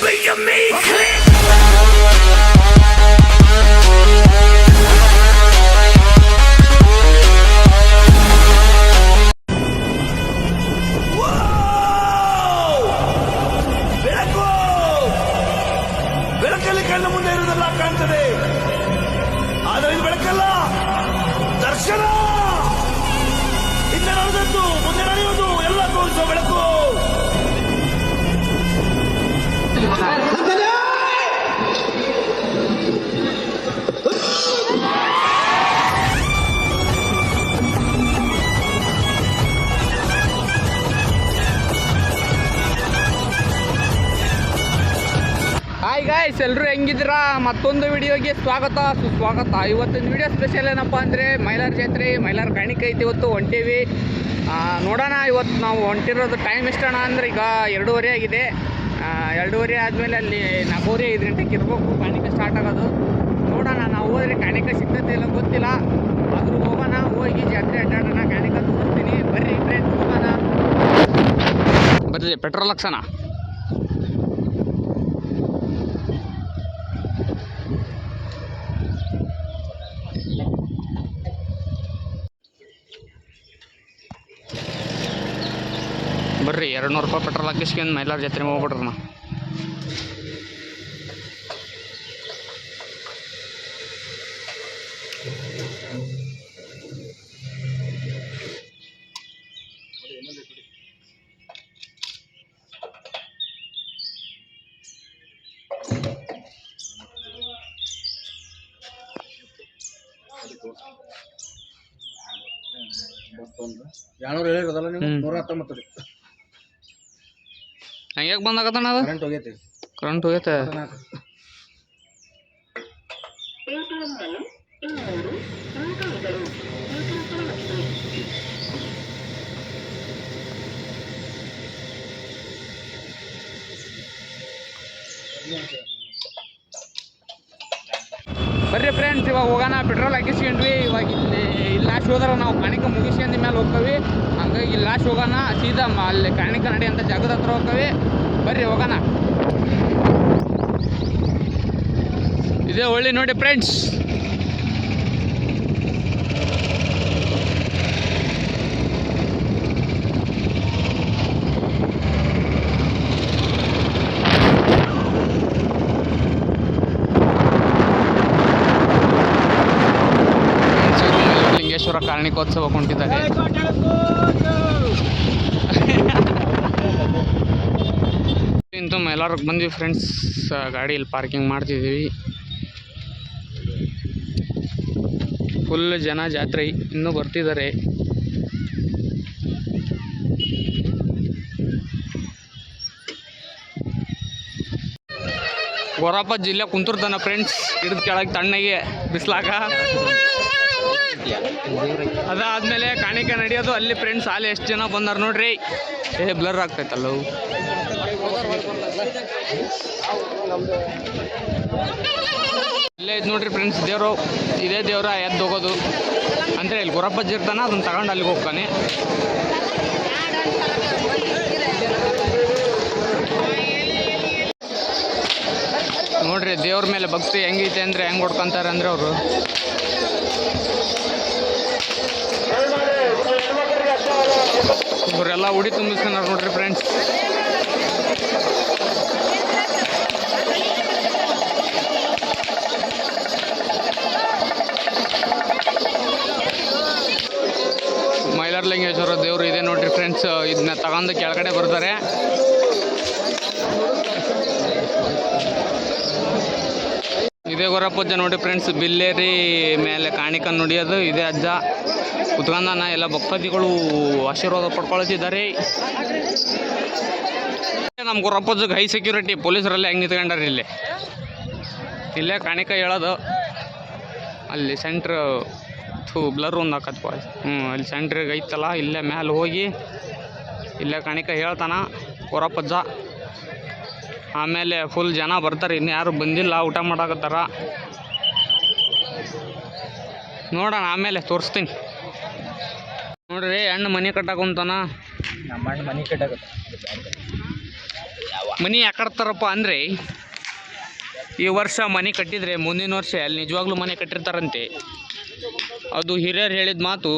But you make it. ಹೆಂಗಿದ್ದೀರಾ? ಮತ್ತೊಂದು ವಿಡಿಯೋಗೆ ಸ್ವಾಗತ. ಸುಸ್ವಾಗತ. ಇವತ್ತಿನ ವಿಡಿಯೋ ಸ್ಪೆಷಲ್ ಏನಪ್ಪ ಅಂದರೆ ಮೈಲಾರ ಜಾತ್ರೆ, ಮೈಲಾರ ಕಾಣಿಕೆ ಐತಿ ಇವತ್ತು ಹೊಂಟೀವಿ. ನೋಡೋಣ ಇವತ್ತು ನಾವು ಹೊಂಟಿರೋದು ಟೈಮ್ ಎಷ್ಟಣ ಅಂದರೆ ಈಗ ಎರಡೂವರೆ ಆಗಿದೆ. ಎರಡೂವರೆ ಆದಮೇಲೆ ಅಲ್ಲಿ ನಾಲ್ಕೂವರೆ ಐದು ಗಂಟೆಗೆ ಇರಬೇಕು. ಕಾಣಿಕೆ ಸ್ಟಾರ್ಟ್ ಆಗೋದು. ನೋಡೋಣ ನಾವು ಹೋದರೆ ಕಾಣಿಕೆ ಸಿಗ್ತದೆ ಇಲ್ಲ ಗೊತ್ತಿಲ್ಲ. ಆದರೂ ಹೋಗೋಣ, ಹೋಗಿ ಜಾತ್ರೆ ಅಡ್ಡಾಡೋಣ, ಕಾಣಿಕೆ ತೋರಿಸ್ತೀನಿ. ಬರ್ರಿ ಫ್ರೆಂಡ್ಸ್ ಹೋಗೋಣ. ಬರ್ರಿ ಪೆಟ್ರೋಲ್ ಹಾಕ್ಸೋಣ ಬರ್ರಿ ಎರಡು ನೂರು ರೂಪಾಯಿ ಪೆಟ್ರೋಲ್ ಹಾಕಿಸ್ಕೊಂಡು ಮೈಲಾರ ಜಾತ್ರೆ ಹೋಗ್ಬಿಡ್ರಿ ನಾ ಎರಡ್ನೂರ ಹೇಳಿರೋದಲ್ಲ ನೀವು. ನೂರ ಹತ್ತೊಂಬತ್ತು ರೀ ಹೆಂಗೆ ಬಂದಾಗತ್ತಣ್ಣ ಅದು? ಕರೆಂಟ್ ಹೋಗೈತಿ. ಕರೆಂಟ್ ಹೋಗೈತೆ. ನಾಲ್ಕು. ಬರ್ರಿ ಫ್ರೆಂಡ್ಸ್ ಇವಾಗ ಹೋಗೋಣ. ಪೆಟ್ರೋಲ್ ಹಾಕಿಸ್ಕೊಂಡ್ವಿ. ಇವಾಗ ಇಲ್ಲಿ ಇಲ್ಲಿ ಲಾಸ್ಟ್ ಹೋದ್ರೆ ನಾವು ಕಾಣಿಕ ಮುಗಿಸ್ಕೊಂಡು ಮೇಲೆ ಹೋಗ್ತವಿ. ಹಂಗಾಗಿ ಇಲ್ಲಿ ಲಾಸ್ಟ್ ಹೋಗೋಣ. ಸೀದಾ ಅಲ್ಲಿ ಕಾಣಿಕ ನಡಿ ಅಂತ ಜಾಗದ ಹತ್ರ ಹೋಗ್ತವಿ. ಬರ್ರಿ, ಹೋಗೋಣ. ಇದೇ ಒಳ್ಳೆ ನೋಡಿ ಫ್ರೆಂಡ್ಸ್ ಲಿಂಗೇಶ್ವರ ಕಾರಣಿಕೋತ್ಸವ ಕೊಂಡಿದ್ದಾರೆ. ಇಂತು ಎಲ್ಲರೂ ಬಂದ್ವಿ ಫ್ರೆಂಡ್ಸ್ ಗಾಡಿ ಇಲ್ಲಿ ಪಾರ್ಕಿಂಗ್ ಮಾಡ್ತಿದ್ದೀವಿ. ಫುಲ್ ಜನ ಜಾತ್ರೆ ಇನ್ನೂ ಬರ್ತಿದ್ದಾರೆ. ಗೊರಪ್ಪ ಜಿಲ್ಲೆ ಕುಂತುರ್ತಾನ ಫ್ರೆಂಡ್ಸ್ ಹಿಡಿದು ಕೆಳಗೆ ತಣ್ಣಗೆ ಬಿಸ್ಲಾಗ. ಅದಾದ್ಮೇಲೆ ಕಾಣಿಕೆ ನಡೆಯೋದು, ಅಲ್ಲಿ ಫ್ರೆಂಡ್ಸ್ ಅಲ್ಲಿ ಎಷ್ಟು ಜನ ಬಂದಾರ ನೋಡ್ರಿ. ಏ ಬ್ಲರ್ ಆಗ್ತೈತಲ್ಲ. ಇಲ್ಲೇ ಇದು ನೋಡ್ರಿ ಫ್ರೆಂಡ್ಸ್ ದೇವರು, ಇದೇ ದೇವ್ರ ಎದ್ದು ಹೋಗೋದು. ಅಂದರೆ ಇಲ್ಲಿ ಗುರಪ್ಪಜ್ಜಿ ಇರ್ತಾನೆ, ಅದನ್ನ ತಗೊಂಡು ಅಲ್ಲಿಗೆ ಹೋಗ್ತಾನೆ. ನೋಡ್ರಿ, ದೇವ್ರ ಮೇಲೆ ಭಕ್ತಿ ಹೆಂಗೈತೆ ಅಂದರೆ ಹೆಂಗೆ ಹೊಡ್ಕೊಂತಾರೆ ಅಂದ್ರೆ ಅವರು. ಇವರೆಲ್ಲ ಉಡಿ ತುಂಬಿಸ್ಕೊಂಡಾರ ನೋಡ್ರಿ ಫ್ರೆಂಡ್ಸ್ ಮೈಲಾರಲಿಂಗೇಶ್ವರ ದೇವರು ಇದೆ ನೋಡ್ರಿ ಫ್ರೆಂಡ್ಸ್ ಇದನ್ನ ತಗೊಂಡು ಕೆಳಗಡೆ ಬರ್ತಾರೆ. ಇದೇ ಪೂಜೆ ನೋಡಿ ಫ್ರೆಂಡ್ಸ್ ಬಿಲ್ಲೇರಿ ಮೇಲೆ ಕಾಣಿಕನ್ ನುಡಿಯೋದು. ಇದೇ ಅಜ್ಜ. ಕುತ್ಕೊಂಡನ ಎಲ್ಲ ಭಕ್ತಾದಿಗಳು ಆಶೀರ್ವಾದ ಪಡ್ಕೊಳ್ತಿದ್ದಾರೆ. ನಮ್ಮ ಗುರಪ್ಪಜ್ಜಗೆ ಹೈ ಸೆಕ್ಯೂರಿಟಿ ಪೊಲೀಸರಲ್ಲಿ ಹೆಂಗೆ ನಿಂತ್ಕೊಂಡಾರ ಇಲ್ಲಿ. ಇಲ್ಲೇ ಕಾಣಿಕ ಹೇಳೋದು. ಅಲ್ಲಿ ಸೆಂಟ್ರ್ ಥೂ ಬ್ಲರ್ ಒಂದು ಹಾಕತ್ಪ ಹ್ಞೂ ಅಲ್ಲಿ ಸೆಂಟ್ರಿಗೆ ಐತಲ್ಲ, ಇಲ್ಲೇ ಮ್ಯಾಲೆ ಹೋಗಿ ಇಲ್ಲೇ ಕಾಣಿಕ ಹೇಳ್ತಾನ ಗುರಪ್ಪಜ್ಜ ಆಮೇಲೆ ಫುಲ್ ಜನ ಬರ್ತಾರೆ, ಇನ್ನು ಯಾರು ಬಂದಿಲ್ಲ, ಊಟ ಮಾಡಾಕತ್ತಾರ. ನೋಡೋಣ, ಆಮೇಲೆ ತೋರಿಸ್ತೀನಿ. ನೋಡ್ರಿ ಹೆಣ್ಣು ಮನೆ ಕಟ್ಟಾಕೊಂತಾನ ನಮ್ಮ ಅಣ್ಣ ಮನೆ ಕಟ್ಟಾಕ ಮನೆ ಯಾಕಡ್ತಾರಪ್ಪ ಅಂದ್ರೆ ಈ ವರ್ಷ ಮನೆ ಕಟ್ಟಿದ್ರೆ ಮುಂದಿನ ವರ್ಷ ಅಲ್ಲಿ ನಿಜವಾಗ್ಲೂ ಮನೆ ಕಟ್ಟಿರ್ತಾರಂತೆ. ಅದು ಹಿರಿಯರು ಹೇಳಿದ ಮಾತು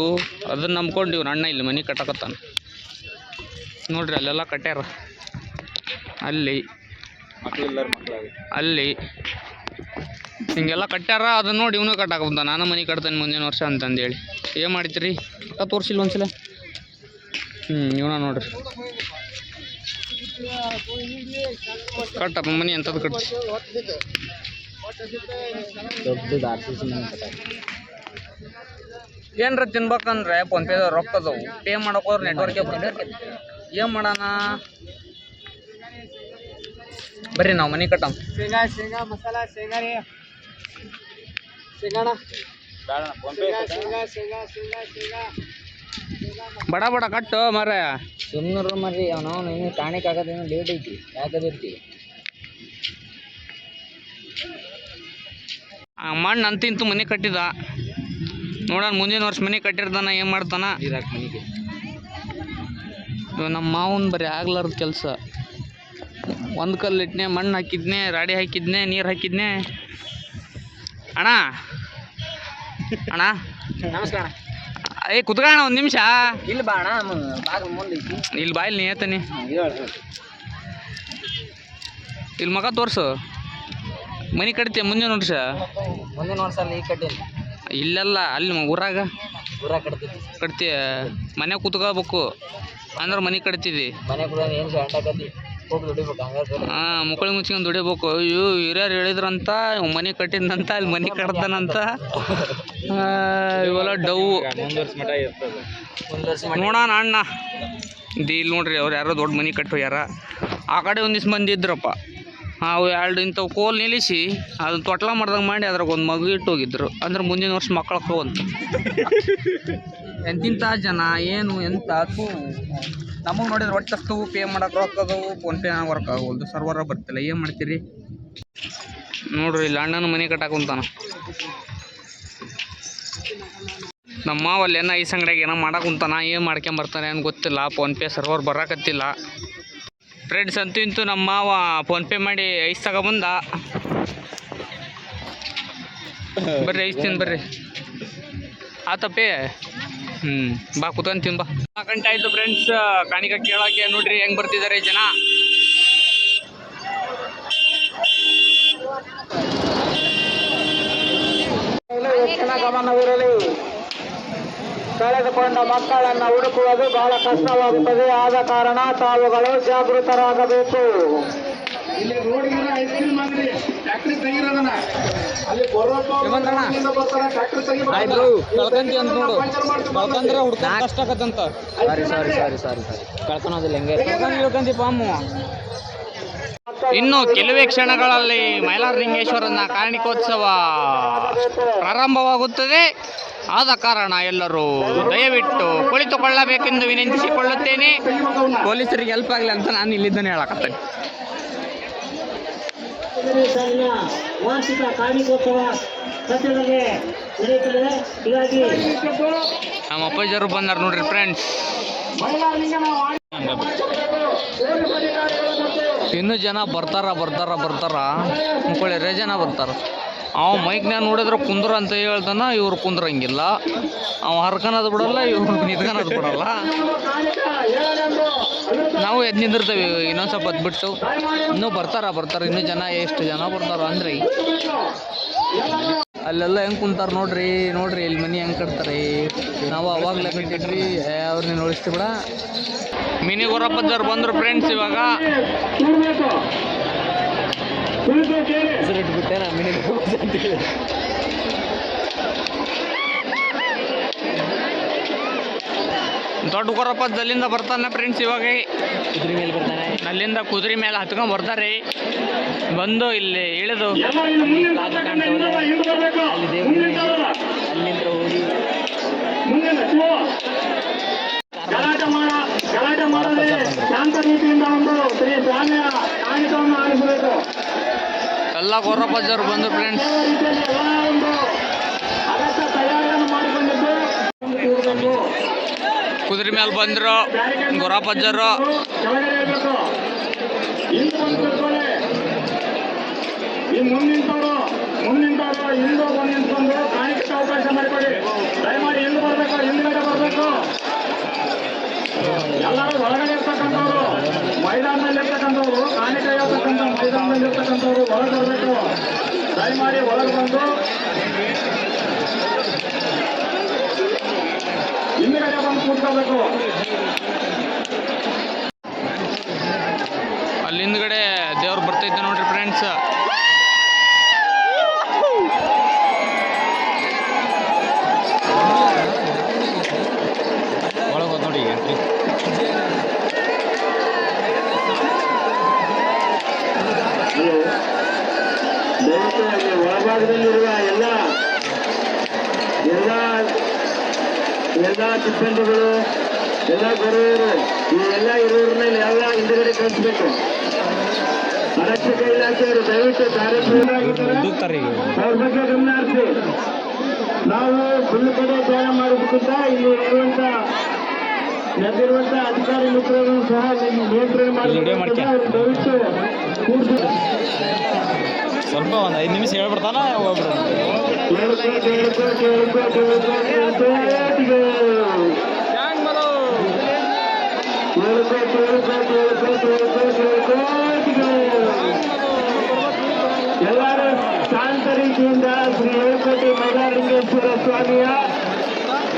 ಅದನ್ನ ನಂಬ್ಕೊಂಡು ಇವ್ರು ಅಣ್ಣ ಇಲ್ಲಿ ಮನೆ ಕಟ್ಟಾಕತ್ತಾನ. ನೋಡ್ರಿ ಅಲ್ಲೆಲ್ಲ ಕಟ್ಟ್ಯಾರ ಅಲ್ಲಿ ಅಲ್ಲಿ ಹಿಂಗೆಲ್ಲ ಕಟ್ಟ್ಯಾರ ಅದನ್ನ ನೋಡಿ ಇವನು ಕಟ್ಟಾಕಂತ ನಾನು ಮನೆ ಕಟ್ತೇನೆ ಮುಂದಿನ ವರ್ಷ ಅಂತಂದೇಳಿ. ಏನು ಮಾಡ್ತೀರಿ ಅಕ್ಕ ತೋರಿಸಿಲ್ಲ ಒಂದ್ಸಲ. ಹ್ಞೂ ಇವನ ನೋಡ್ರಿ. ಕಟ್ಟಪ್ಪ ಮನೆ ಅಂತದ್ದು ಕಟ್ಟಿ ಏನ್ರ ತಿನ್ಬೇಕಂದ್ರೆ ಫೋನ್ಪೇದಾಗ ರೊಕ್ಕ ಅದಾವು. ಪೇ ಮಾಡಕ್ ಹೋದ್ರೆ ನೆಟ್ವರ್ಕೇ ಬರ್ತೈತಿ ಏನು ಮಾಡೋಣ? ಬರ್ರಿ ನಾವು ಮನೆ ಕಟ್ಟಮ್ ಶೇಂಗಾ ಶೇಂಗಾ ಮಸಾಲ ಶೇಂಗಾ ರೀ. ಬಡ ಬಡ ಕಟ್ಟು ಮರ ಸುಮ್ಮನರು ಮರಿ ಅವನು ಇನ್ನು ಟಾನಿಕ್ ಆಗೋದೇನು ಲೇಟ್ ಐತಿ ಯಾಕದಿರ್ತಿ ಆ ಮಣ್ಣು ಅಂತಿಂತು ಮನೆ ಕಟ್ಟಿದ. ನೋಡೋಣ ಮುಂದಿನ ವರ್ಷ ಮನೆ ಕಟ್ಟಿರ್ತಾನ ಏನು ಮಾಡ್ತಾನ? ಇವ ನಮ್ಮ ಮಾವನ್ ಬರೀ ಆಗ್ಲಾರ್ದ ಕೆಲಸ. ಒಂದು ಕಲ್ಲಿಟ್ನೆ ಮಣ್ಣು ಹಾಕಿದ್ನೆ ರಾಡಿ ಹಾಕಿದ್ನೆ ನೀರು ಹಾಕಿದ್ನೆ. ಅಣ್ಣ. ಅಣ್ಣ. ನಮಸ್ಕಾರ. ಏ ಕುತ್ಕೋಣ ಒಂದು ನಿಮಿಷ. ಇಲ್ಲಿ ಬಾ ಅಣ್ಣ ಮುಂದೆ ಇಲ್ಲಿ ಬಾಯಿಲ್ ನೀ ಹೇಳ್ತಾನೆ ಇಲ್ಲಿ ಮಗ ತೋರ್ಸು. ಮನೆ ಕಟ್ತೀಯ ಮುಂದಿನ ವರ್ಷ ಮುಂದಿನ ವರ್ಷ ಅಲ್ಲಿ ಈ ಕಟ್ಟೇನಿ ಇಲ್ಲೆಲ್ಲ ಅಲ್ಲಿ ಊರಾಗ. ಊರಾಗ ಊರ ಕಟ್ತೈತಿ ಕಟ್ತೀಯ ಮನೆ ಕುತ್ಕೋಬೇಕು. ಅಂದ್ರೆ ಮನೆ ಕಟ್ತಿದ್ದಿ ಮನೆ ಕೂಡ ಏನು ಹಾಂ ಮುಕ್ಕಳಿ ಮುಚ್ಕೊಂಡು ದುಡಿಬೇಕು. ಅಯ್ಯೋ, ಹಿರಿಯರು ಹೇಳಿದ್ರಂತ ಇವ್ ಮನೆ ಕಟ್ಟಿದ್ನಂತ, ಅಲ್ಲಿ ಮನೆ ಕಟ್ತಾನಂತ ಇವೆಲ್ಲ ಡವ್ ನೋಡೋಣ ಅಣ್ಣ. ಇದು ಇಲ್ಲಿ ನೋಡ್ರಿ, ಅವ್ರು ಯಾರೋ ದೊಡ್ಡ ಮನೆ ಕಟ್ಟು ಯಾರ ಆ ಕಡೆ ಒಂದಿಷ್ಟು ಮಂದಿ ಇದ್ರಪ್ಪ ಅವು ಎರಡು ಇಂಥವು ಕೋಲ್ ನಿಲ್ಲಿಸಿ ಅದನ್ನ ತೊಟ್ಲ ಮಾಡ್ದಂಗೆ ಮಾಡಿ ಅದ್ರಾಗ ಒಂದು ಮಗು ಇಟ್ಟು ಹೋಗಿದ್ರು. ಅಂದ್ರೆ ಮುಂದಿನ ವರ್ಷ ಮಕ್ಕಳು ಅಂತ. ಎಂತಿಂಥ ಜನ, ಏನು, ಎಂತ ಅದು ನಮಗೆ ನೋಡಿದ್ರೆ ಒಟ್ಟು ಅಷ್ಟು ಪೇ ರೊಕ್ಕ ಅದಾವು ಫೋನ್ಪೇ ವರ್ಕ್ ಆಗೋದು ಸರ್ವರ ಬರ್ತಿಲ್ಲ. ಏನು ಮಾಡ್ತೀರಿ? ನೋಡ್ರಿ, ಇಲ್ಲಿ ಅಣ್ಣನ ಮನೆ ಕಟ್ಟಾಕ ಕುಂತಾನ. ನಮ್ಮ ಅಲ್ಲಿ ಏನೋ ಐಸ್ ಅಂಗಡಿಯಾಗ ಏನೋ ಮಾಡಕ್ ಕುಂತಾನ, ಏನು ಮಾಡ್ಕೊಂಬರ್ತಾನೆ ಏನು ಗೊತ್ತಿಲ್ಲ. PhonePe server ಬರಕತ್ತಿಲ್ಲ. ಫ್ರೆಂಡ್ಸ್ ಅಂತೂ ಇಂತೂ ನಮ್ಮ ಮಾವ ಫೋನ್ಪೇ ಮಾಡಿ ಐಸ್ ತಗೊಬಂದ. ಬರ್ರಿ, ಐಸ್ ತಿನ್, ಬರ್ರಿ. ಆತಪ್ಪೇ ಹ್ಞೂ ಬಾ ಕುತ್ಕೊಂಡ್ ತಿನ್ ಬಾ. ಗಂಟೆ ಆಯ್ತು ಫ್ರೆಂಡ್ಸ್ ಕಾಣಿಕ ಕೇಳಕ್ಕೆ ನೋಡ್ರಿ ಹೆಂಗ್ ಬರ್ತಿದ್ದಾರೆ ಜನ? ಹೆಚ್ಚಿನ ಗಮನವಿರಲಿ ಕಳೆದುಕೊಂಡ ಮಕ್ಕಳನ್ನ ಹುಡುಕುವುದು ಬಹಳ ಕಷ್ಟವಾಗುತ್ತದೆ. ಆದ ಕಾರಣ ತಾವುಗಳು ಜಾಗೃತರಾಗಬೇಕು. ಇಲ್ಲಿ ಫ್ಯಾಕ್ಟ್ರಿ ತೆಗಿರೋದನ್ನ. ಅಲ್ಲಿ ಬರೋಬ್ಬ ಬರ್ತಾರೆ ತೆಗಿಬೇಕು ಕಳ್ಕಂತಿ ಅಂತ ನೋಡು ಕಳ್ಕಂದ್ರೆ ಹುಡ್ಕ ಕಷ್ಟ ಆಗತ್ತಂತ. ಸಾರಿ ಸಾರಿ ಸಾರಿ ಸಾರಿ ಸಾರಿ. ಕಳ್ಕೊಳೋದಿಲ್ಲ ಹೆಂಗೆ. ಕಳ್ಕಂದಿ ಪಾಮು. ಇನ್ನು ಕೆಲವೇ ಕ್ಷಣಗಳಲ್ಲಿ ಮೈಲಾರಲಿಂಗೇಶ್ವರನ ಕಾರ್ಣಿಕೋತ್ಸವ ಪ್ರಾರಂಭವಾಗುತ್ತದೆ. ಆದ ಕಾರಣ ಎಲ್ಲರೂ ದಯವಿಟ್ಟು ಕುಳಿತುಕೊಳ್ಳಬೇಕೆಂದು ವಿನಂತಿಸಿಕೊಳ್ಳುತ್ತೇನೆ. ಪೊಲೀಸರಿಗೆ ಹೆಲ್ಪ್ ಆಗಲಿ ಅಂತ ನಾನು ಇಲ್ಲಿದ್ದಾನೆ ಹೇಳಕತ್ತೇನೆ. ವಾರ್ಷಿಕ ಕಾರ್ಮಿಕೋತ್ಸವ ಸತ್ಯದಲ್ಲಿ ನಡೆಯುತ್ತದೆ ಹೀಗಾಗಿ ನಮ್ಮ ಅಪ್ಪಾಜಿಯವರು ಬಂದಾರ ನೋಡ್ರಿ ಫ್ರೆಂಡ್ಸ್ ಇನ್ನು ಜನ ಬರ್ತಾರ ಬರ್ತಾರ ಬರ್ತಾರ. ಮುಕ್ಕೊಳ್ಳಿ ಜನ ಬರ್ತಾರ. ಅವ ಮೈಕ್ನ್ಯಾಗ ನೋಡಿದ್ರೆ ಕುಂದ್ರ ಅಂತ ಹೇಳ್ತಾನ, ಇವ್ರು ಕುಂದ್ರಂಗಿಲ್ಲ. ಅವ ಹರ್ಕನದು ಬಿಡಲ್ಲ, ಇವ್ರು ನಿಂತ್ಕನದು ಬಿಡಲ್ಲ. ನಾವು ಎದ್ದು ನಿಂದಿರ್ತೇವೆ, ಇನ್ನೊಂದು ಸ್ವಲ್ಪ ಬಿಟ್ಟು. ಇನ್ನೂ ಬರ್ತಾರ ಬರ್ತಾರ, ಇನ್ನೂ ಜನ, ಎಷ್ಟು ಜನ ಬರ್ತಾರ ಅಂದ್ರಿ. ಅಲ್ಲೆಲ್ಲ ಹೆಂಗ್ ಕುಂತಾರ ನೋಡ್ರಿ ನೋಡ್ರಿ, ಇಲ್ಲಿ ಮನೆ ಹೆಂಗ್ ಕಟ್ತಾರೆ. ನಾವು ಅವಾಗಲೇ ಕಟ್ಟಿದ್ರಿ ಅವ್ರನ್ನ ನೋಡಿಸ್ತೀವಿ ಬಿಡ. ಮಿನಿ ಗೊರಪ್ಪದವ್ರು ಬಂದ್ರು ಫ್ರೆಂಡ್ಸ್ ಇವಾಗ. ಇಟ್ಬಿಟ್ಟೆ ನಾ ಮಿನಿ ದೊಡ್ಡ ಕೊರಪ್ಪ ಅಲ್ಲಿಂದ ಬರ್ತಾನೆ ಫ್ರೆಂಡ್ಸ್ ಇವಾಗ. ಕುದುರೆ ಮೇಲೆ ಬರ್ತಾನೆ. ಅಲ್ಲಿಂದ ಕುದುರೆ ಮೇಲೆ ಹತ್ಕೊಂಡ್ ಬರ್ತಾರೆ. ಬಂದು ಇಲ್ಲಿ ಇಳಿದು ಅಲ್ಲಿಂದ ಹೋಗಿ. ಗಲಾಟೆ ಮಾಡ ಶಾಂತ ರೀತಿಯಿಂದ ಒಂದು ಶ್ರೀ ಸ್ವಾಮಿಯ ಕಾಣಿಕವನ್ನು ಆರಿಸಬೇಕು. ಎಲ್ಲ ಗೊರ್ರಪ್ಪಾಜರು ಬಂದು ಫ್ರೆಂಡ್ಸ್ ಕುದುರೆ ಮೇಲೆ ಬಂದ್ರು ಗೊರಪ್ಪಜ್ಜರು ಅವಕಾಶ ಮಾಡಿಕೊಡಿ ಮಾಡಿ ಬರಬೇಕು ಬರಬೇಕು ಎಲ್ಲರೂ ಒಳಗಡೆ ಇರ್ತಕ್ಕಂಥವ್ರು ಮೈದಾನದಲ್ಲಿ ಇರ್ತಕ್ಕಂಥವ್ರು ಕಾಣಿಕೆ ಇರ್ತಕ್ಕಂಥ ಮೈದಾನದಲ್ಲಿ ಇರ್ತಕ್ಕಂಥವ್ರು ಒಳಗೆ ಬರಬೇಕು. ದಯಮಾಡಿ ಒಳಗೆ ಬಂದು. ಹಿಂದ್ಗಡೆ ಬಂದು ಕೂತ್ಕೋಬೇಕು. ಅಲ್ಲಿ ಹಿಂದ್ಗಡೆ ದೇವ್ರು ಬರ್ತೈತೆ ನೋಡ್ರಿ ಫ್ರೆಂಡ್ಸ್ ಒಳಗೆ ಹೋದ್ ನೋಡಿ ಎಂಟ್ರಿ ಅಲ್ಲಿ ಒಳಭಾಗದಲ್ಲಿರುವ ಎಲ್ಲ ಎಲ್ಲ ಎಲ್ಲ ಸಿಬ್ಬಂದಿಗಳು ಎಲ್ಲ ಬರುವವರು ಈ ಎಲ್ಲ ಇರೋರನ್ನ ಎಲ್ಲ ಹಿಂದುಗಡೆ ಕಳಿಸ್ಬೇಕು. ಆರಕ್ಷಕ ಇಲಾಖೆಯವರು ದಯವಿಟ್ಟು ಕಾರ್ಯಕ್ರಮ ಅವ್ರ ಬಗ್ಗೆ ಗಮನ ಹರಿಸಿ ನಾವು ಫುಲ್ ಕಡೆ ಧ್ಯಾನ ಮಾಡಬೇಕಂತ ಇಲ್ಲಿ ಇರುವಂತ ನಡೆದಿರುವಂತ ಅಧಿಕಾರಿ ಮಿತ್ರರನ್ನು ಸಹ ನಿಯಂತ್ರಣ ಮಾಡಿ ದಯವಿಟ್ಟು ಕೂಡ್ಸಿ ಸ್ವಲ್ಪ ಒಂದು ಐದು ನಿಮಿಷ ಹೇಳ್ಬಿಡ್ತಾನ ಎಲ್ಲರೂ ಶಾಂತ ರೀತಿಯಿಂದ ಶ್ರೀ ಸ್ವಾಮಿಯ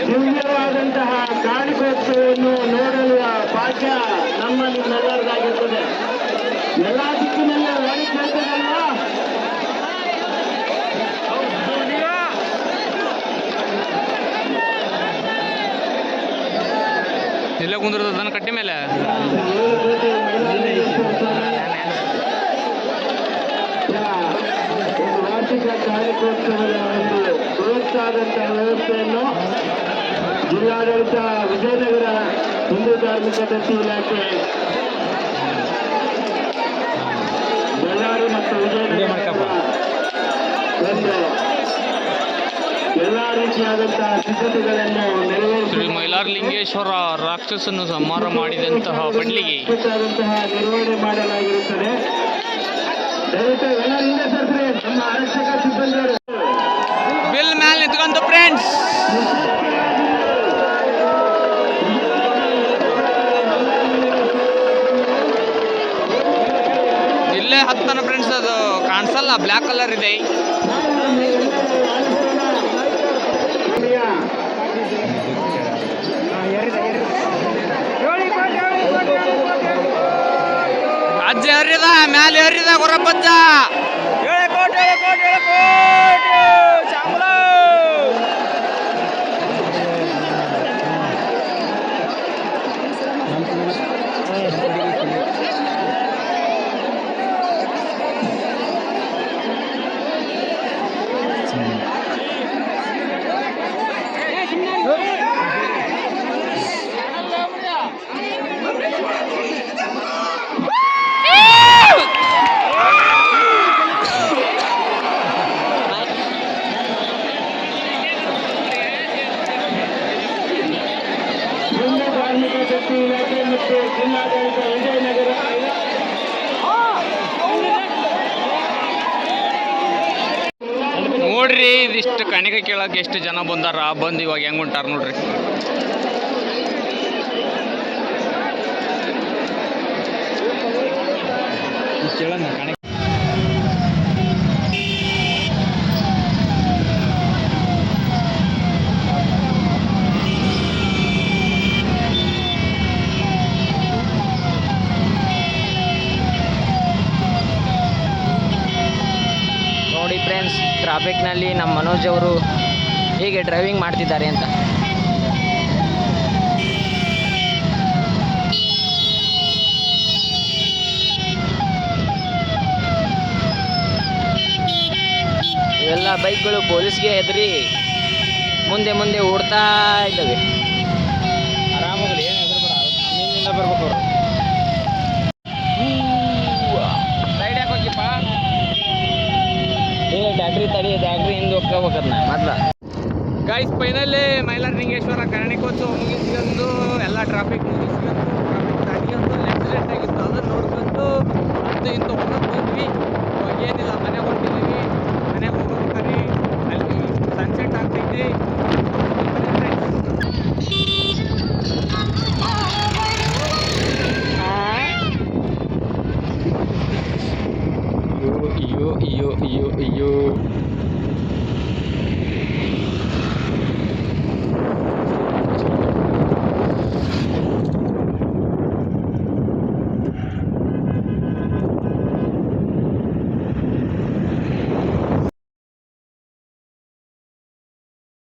ದಿವ್ಯವಾದಂತಹ ಕಾಣಿಕೋತ್ಸವವನ್ನು ನೋಡಲು ಭಾಗ್ಯ ನಮ್ಮಲ್ಲಿ ನಗರದಾಗಿರುತ್ತದೆ ಎಲ್ಲ ಇಲ್ಲೇ ಕುಂದಿರ್ತದ ದನ ಕಟ್ಟಿ ಮೇಲೆ. ವಾರ್ಷಿಕ ಕಾರ್ಯಕ್ಕೋತ್ಸವದ ಒಂದು ಬೃಹತ್ತಾದಂತಹ ವ್ಯವಸ್ಥೆಯನ್ನು ಜಿಲ್ಲಾಡಳಿತ ವಿಜಯನಗರ ಹಿಂದೂ ಧಾರ್ಮಿಕ ದತ್ತಿ ಇಲಾಖೆ ರೀತಿಯಾದಂತಹ ಸಿದ್ಧತೆಗಳನ್ನು ಶ್ರೀ ಮೈಲಾರಲಿಂಗೇಶ್ವರ ರಾಕ್ಷಸನ್ನು ಸಂಹಾರ ಮಾಡಿದಂತಹ ಬಡ್ಲಿಗೆ. ಅದ್ಭುತವಾದಂತಹ ನಿರ್ವಹಣೆ ಮಾಡಲಾಗಿರುತ್ತದೆ. ದಯವಿಟ್ಟು ಎಲ್ಲರಿಂದ ಸರ್ಸ್ರಿ ನಮ್ಮ ಆರಕ್ಷಕ ಸಿಬ್ಬಂದಿಯವರು ಬಿಲ್ ಮ್ಯಾಲೆ ನಿಂತ್ಕೊಂತ ಫ್ರೆಂಡ್ಸ್ ಇಲ್ಲೇ ಹತ್ತನ ಫ್ರೆಂಡ್ಸ್ ಅದು ಕಾಣಿಸಲ್ಲ ಬ್ಲ್ಯಾಕ್ ಕಲರ್ ಇದೆ. ಮ್ಯಾಲೆ ಏರಿದ ಮ್ಯಾಲೆ ಏರಿದ ಗೊರಪ್ಪಜ್ಜ ಏಳು ಕೋಟಿ ಏಳು ಧಾರ್ಮಿಕ ದತ್ತಿ ಇಲಾಖೆ ಮತ್ತು ಜಿಲ್ಲಾಡಳಿತ ವಿಜಯನಗರ ನೋಡ್ರಿ ಇದಿಷ್ಟು ಕಣಿಕ ಕೇಳಕ್ಕೆ ಎಷ್ಟು ಜನ ಬಂದಾರ? ಬಂದು ಇವಾಗ ಹೆಂಗ್ ಉಂಟಾರ ನೋಡ್ರಿ. ನೋಡಿ ಫ್ರೆಂಡ್ಸ್ ಟ್ರಾಫಿಕ್ನಲ್ಲಿ ನಮ್ಮ ಮನೋಜ್ ಅವರು ಹೀಗೆ ಡ್ರೈವಿಂಗ್ ಮಾಡ್ತಿದ್ದಾರೆ ಅಂತ. ಇವೆಲ್ಲ ಬೈಕ್ಗಳು ಪೊಲೀಸ್ಗೆ ಹೆದರಿ ಮುಂದೆ ಮುಂದೆ ಓಡ್ತಾ ಇದ್ದಾವೆ. ಆರಾಮಾಗಲಿ ಏನು ಹೆದರ್ಬೇಡ ಬರ್ಬೇಕು ಹೋಗ್ಬೇಕನ್ನ ಮೊದ್ಲ. ಗಾಯ್ಸ್ ಫೈನಲಿ ಮೈಲಾರಲಿಂಗೇಶ್ವರ ಕರ್ಣಿಕೋತ್ಸವ ಮುಗಿಸ್ಕೊಂಡು ಎಲ್ಲ ಟ್ರಾಫಿಕ್ ಮುಗಿಸ್ಕೊಂಡು ಟ್ರಾಫಿಕ್ ಆಗಿ ಒಂದು ಲೆಟ್ ಆಗಿತ್ತು. ಅದನ್ನು ನೋಡ್ಕೊಂಡು ಅದು ಇಂಥ